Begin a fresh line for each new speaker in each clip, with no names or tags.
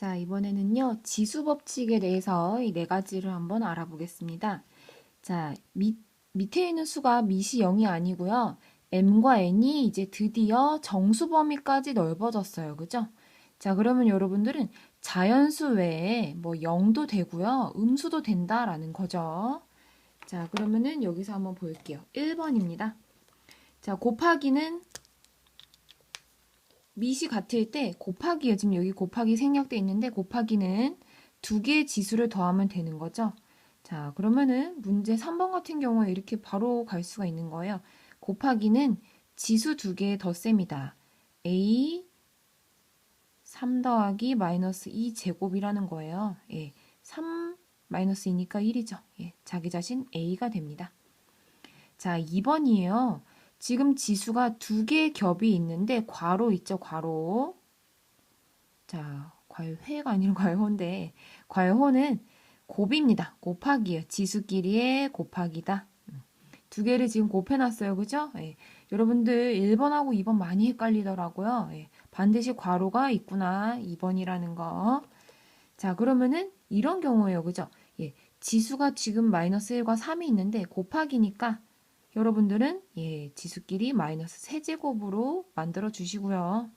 자, 이번에는요, 지수 법칙에 대해서 이 네 가지를 한번 알아보겠습니다. 자, 밑, 밑에 있는 수가 밑이 0이 아니고요. m과 n이 이제 드디어 정수 범위까지 넓어졌어요. 그죠? 자, 그러면 여러분들은 자연수 외에 뭐 0도 되고요. 음수도 된다라는 거죠. 자, 그러면은 여기서 한번 볼게요. 1번입니다. 자, 곱하기는 밑이 같을 때 곱하기요. 지금 여기 곱하기 생략돼 있는데 곱하기는 두 개의 지수를 더하면 되는 거죠. 자, 그러면은 문제 3번 같은 경우에 이렇게 바로 갈 수가 있는 거예요. 곱하기는 지수 두 개의 덧셈이다. a 3 더하기 마이너스 2 제곱이라는 거예요. 예, 3 마이너스 2니까 1이죠. 예, 자기 자신 a가 됩니다. 자, 2번이에요. 지금 지수가 두 개의 겹이 있는데 괄호 있죠, 괄호. 자, 괄회가 아니라 괄호인데 괄호는 곱입니다. 곱하기요. 지수끼리의 곱하기다. 음, 두 개를 지금 곱해놨어요. 그죠? 예. 여러분들 1번하고 2번 많이 헷갈리더라고요. 예. 반드시 괄호가 있구나. 2번이라는 거. 자, 그러면은 이런 경우예요. 그죠? 예. 지수가 지금 마이너스 1과 3이 있는데 곱하기니까 여러분들은 예, 지수끼리 마이너스 세제곱으로 만들어 주시고요.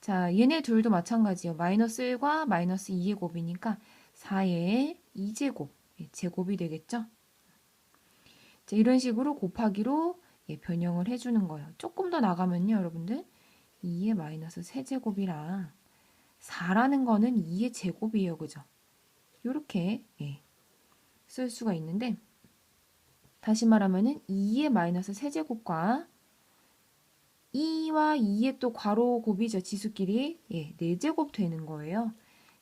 자, 얘네 둘도 마찬가지예요. 마이너스 1과 마이너스 2의 곱이니까 4의 2제곱, 예, 제곱이 되겠죠? 자, 이런 식으로 곱하기로 예, 변형을 해주는 거예요. 조금 더 나가면요, 여러분들. 2의 마이너스 세제곱이랑 4라는 거는 2의 제곱이에요. 그죠? 이렇게 예, 쓸 수가 있는데 다시 말하면은 2의 마이너스 세제곱과 2와 2의 또 괄호 곱이죠. 지수끼리 예, 4제곱 되는 거예요.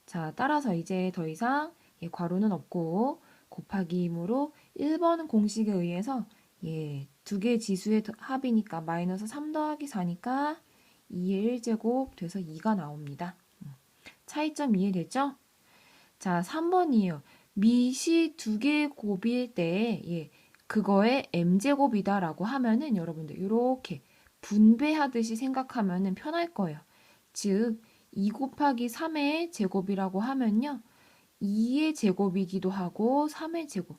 자, 따라서 이제 더 이상 예, 괄호는 없고 곱하기이므로 1번 공식에 의해서 예, 두 개의 지수의 합이니까 마이너스 3 더하기 4니까 2의 1제곱 돼서 2가 나옵니다. 음, 차이점 이해되죠? 자, 3번이에요. 밑이 두 개의 곱일 때 예, 그거의 m제곱이다라고 하면은 여러분들 이렇게 분배하듯이 생각하면은 편할 거예요. 즉, 2 곱하기 3의 제곱이라고 하면요. 2의 제곱이기도 하고 3의 제곱.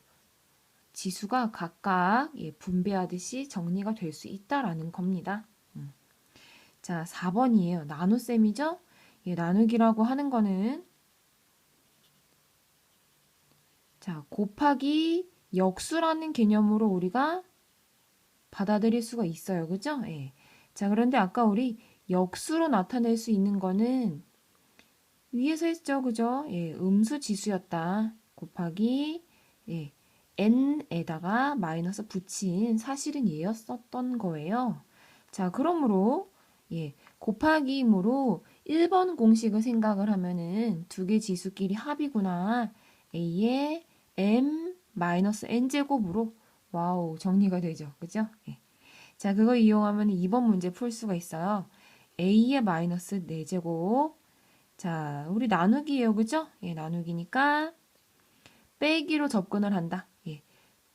지수가 각각 예, 분배하듯이 정리가 될 수 있다라는 겁니다. 음. 자, 4번이에요. 나눗셈이죠? 예, 나누기라고 하는 거는 자, 곱하기 역수라는 개념으로 우리가 받아들일 수가 있어요. 그죠? 예. 자, 그런데 아까 우리 역수로 나타낼 수 있는 거는 위에서 했죠. 그죠? 예, 음수 지수였다. 곱하기 예, n에다가 마이너스 붙인 사실은 얘였었던 거예요. 자, 그러므로 예, 곱하기이므로 1번 공식을 생각을 하면은 두 개 지수끼리 합이구나. a의 m 마이너스 n제곱으로 와우 정리가 되죠. 그죠? 예. 자 그거 이용하면 2번 문제 풀 수가 있어요. a의 마이너스 4제곱 자 우리 나누기예요. 그죠? 예, 나누기니까 빼기로 접근을 한다. 예,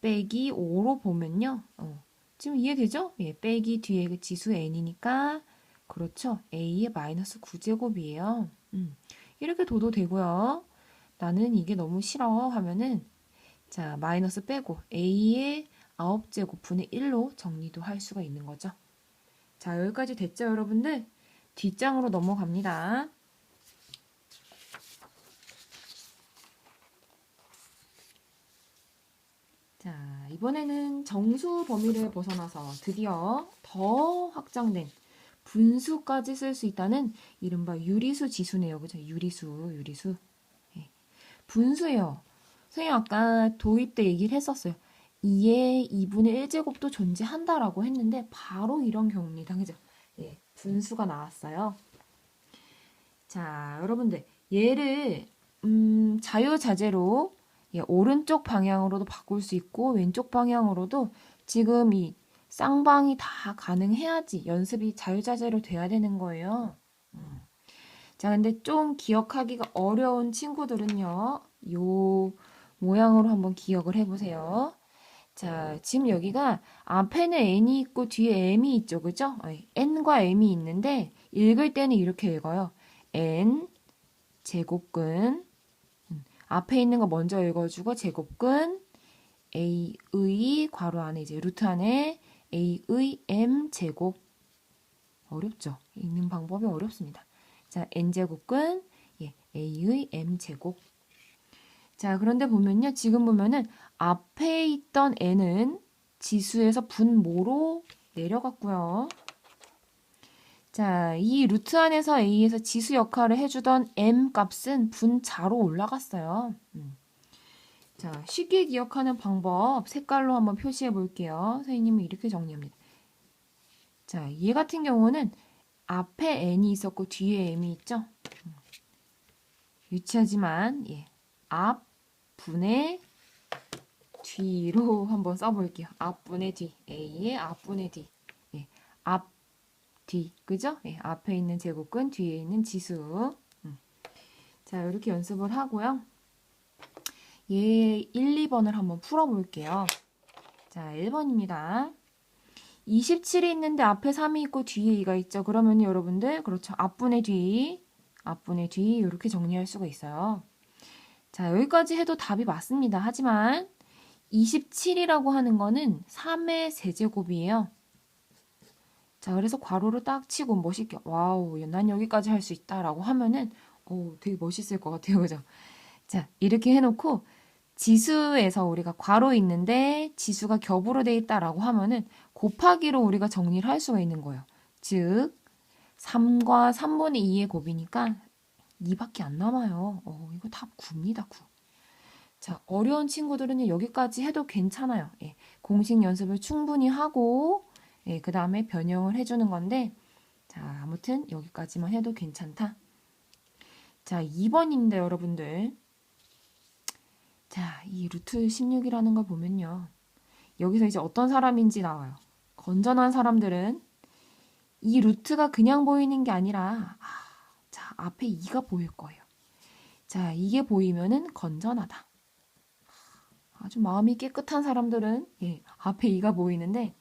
빼기 5로 보면요. 어, 지금 이해되죠? 예, 빼기 뒤에 그 지수 n이니까 그렇죠. a의 마이너스 9제곱이에요. 음, 이렇게 둬도 되고요. 나는 이게 너무 싫어 하면은 자, 마이너스 빼고 a의 9제곱분의 1로 정리도 할 수가 있는 거죠. 자, 여기까지 됐죠, 여러분들? 뒷장으로 넘어갑니다. 자, 이번에는 정수 범위를 벗어나서 드디어 더 확장된 분수까지 쓸 수 있다는 이른바 유리수 지수네요. 그죠? 유리수, 유리수. 예. 분수예요. 선생님 아까 도입 때 얘기를 했었어요. 2의 2분의 1제곱도 존재한다라고 했는데 바로 이런 경우입니다. 그죠? 예, 분수가 나왔어요. 자, 여러분들 얘를 음, 자유자재로 예, 오른쪽 방향으로도 바꿀 수 있고 왼쪽 방향으로도 지금 이 쌍방이 다 가능해야지 연습이 자유자재로 돼야 되는 거예요. 음. 자, 근데 좀 기억하기가 어려운 친구들은요. 요 모양으로 한번 기억을 해보세요. 자, 지금 여기가 앞에는 n이 있고 뒤에 m이 있죠. 그죠? n과 m이 있는데 읽을 때는 이렇게 읽어요. n 제곱근 음, 앞에 있는 거 먼저 읽어주고 제곱근 a의 괄호 안에 이제 루트 안에 a의 m 제곱 어렵죠? 읽는 방법이 어렵습니다. 자, n 제곱근 예, a의 m 제곱. 자, 그런데 보면요. 지금 보면은 앞에 있던 n은 지수에서 분모로 내려갔고요. 자, 이 루트 안에서 a에서 지수 역할을 해주던 m 값은 분자로 올라갔어요. 음. 자, 쉽게 기억하는 방법 색깔로 한번 표시해 볼게요. 선생님이 이렇게 정리합니다. 자, 얘 같은 경우는 앞에 n이 있었고 뒤에 m이 있죠. 음. 유치하지만 예, 앞 분의 뒤로 한번 써볼게요. 앞분의 뒤, a의 앞분의 뒤, 예, 앞 뒤, 그죠? 예, 앞에 있는 제곱근, 뒤에 있는 지수. 음. 자, 이렇게 연습을 하고요. 얘 1, 2번을 한번 풀어볼게요. 자, 1번입니다. 27이 있는데 앞에 3이 있고 뒤에 2가 있죠. 그러면 여러분들, 그렇죠. 앞분의 뒤, 앞분의 뒤, 이렇게 정리할 수가 있어요. 자, 여기까지 해도 답이 맞습니다. 하지만 27이라고 하는 거는 3의 세제곱이에요. 자, 그래서 괄호를 딱 치고 멋있게, 와우, 난 여기까지 할 수 있다라고 하면은, 오, 되게 멋있을 것 같아요. 그죠? 자, 이렇게 해놓고, 지수에서 우리가 괄호 있는데 지수가 겹으로 돼 있다라고 하면은 곱하기로 우리가 정리를 할 수가 있는 거예요. 즉 3과 3분의 2의 곱이니까 2밖에 안 남아요. 어, 이거 답 9입니다. 9. 자, 어려운 친구들은 여기까지 해도 괜찮아요. 예, 공식 연습을 충분히 하고 예, 그 다음에 변형을 해주는 건데 자, 아무튼 여기까지만 해도 괜찮다. 자, 2번인데 여러분들 자, 이 루트 16이라는 걸 보면요. 여기서 이제 어떤 사람인지 나와요. 건전한 사람들은 이 루트가 그냥 보이는 게 아니라 아, 자, 앞에 2가 보일 거예요. 자, 이게 보이면은 건전하다. 아주 마음이 깨끗한 사람들은 예, 앞에 2가 보이는데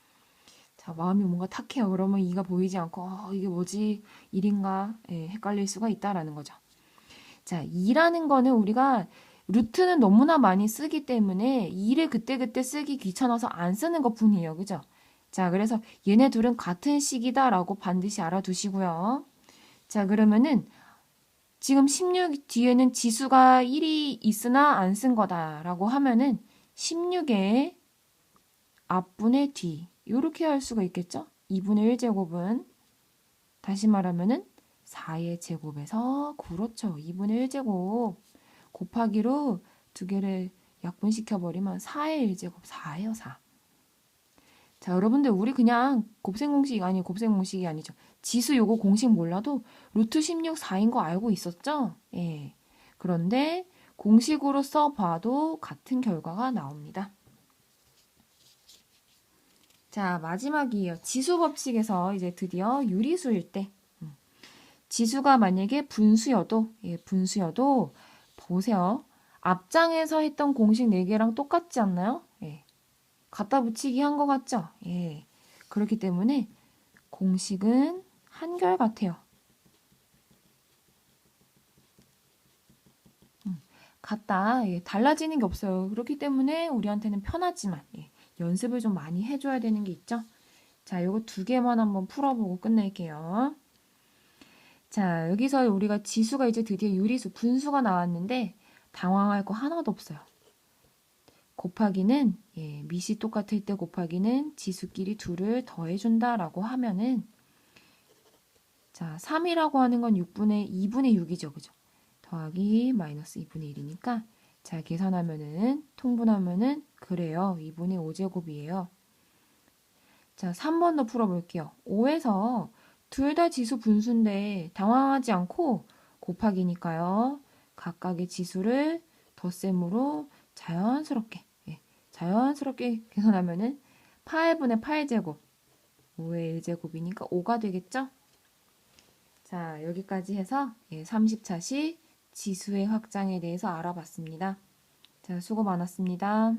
자, 마음이 뭔가 탁해요. 그러면 2가 보이지 않고 어, 이게 뭐지? 1인가? 예, 헷갈릴 수가 있다라는 거죠. 자, 2라는 거는 우리가 루트는 너무나 많이 쓰기 때문에 2를 그때그때 쓰기 귀찮아서 안 쓰는 것 뿐이에요. 그죠? 자, 그래서 얘네 둘은 같은 식이다라고 반드시 알아두시고요. 자, 그러면은 지금 16 뒤에는 지수가 1이 있으나 안 쓴 거다라고 하면은 16의 앞분의 뒤 이렇게 할 수가 있겠죠? 2분의 1제곱은 다시 말하면은 4의 제곱에서 그렇죠. 2분의 1제곱 곱하기로 두 개를 약분시켜 버리면 4의 1제곱 4예요, 4. 자, 여러분들 우리 그냥 곱셈 공식 아니 곱셈 공식이 아니죠. 지수 요거 공식 몰라도 루트 16 4인 거 알고 있었죠? 예. 그런데 공식으로 써봐도 같은 결과가 나옵니다. 자, 마지막이에요. 지수 법칙에서 이제 드디어 유리수일 때 음. 지수가 만약에 분수여도 예, 분수여도 보세요. 앞장에서 했던 공식 4개랑 똑같지 않나요? 예. 갖다 붙이기 한 것 같죠? 예. 그렇기 때문에 공식은 한결같아요. 음, 같다. 예, 달라지는 게 없어요. 그렇기 때문에 우리한테는 편하지만 예, 연습을 좀 많이 해줘야 되는 게 있죠. 자, 요거 두 개만 한번 풀어보고 끝낼게요. 자, 여기서 우리가 지수가 이제 드디어 유리수, 분수가 나왔는데 당황할 거 하나도 없어요. 곱하기는 예, 밑이 똑같을 때 곱하기는 지수끼리 둘을 더해준다라고 하면은 자 3이라고 하는 건 6분의 2분의 6이죠, 그죠? 더하기 마이너스 2분의 1이니까 자 계산하면은 통분하면은 그래요, 2분의 5제곱이에요. 자 3번 더 풀어볼게요. 5에서 둘 다 지수 분수인데 당황하지 않고 곱하기니까요. 각각의 지수를 덧셈으로 자연스럽게 자연스럽게 계산하면은 8분의 8제곱 5의 1제곱이니까 5가 되겠죠? 자, 여기까지 해서 30차시 지수의 확장에 대해서 알아봤습니다. 자, 수고 많았습니다.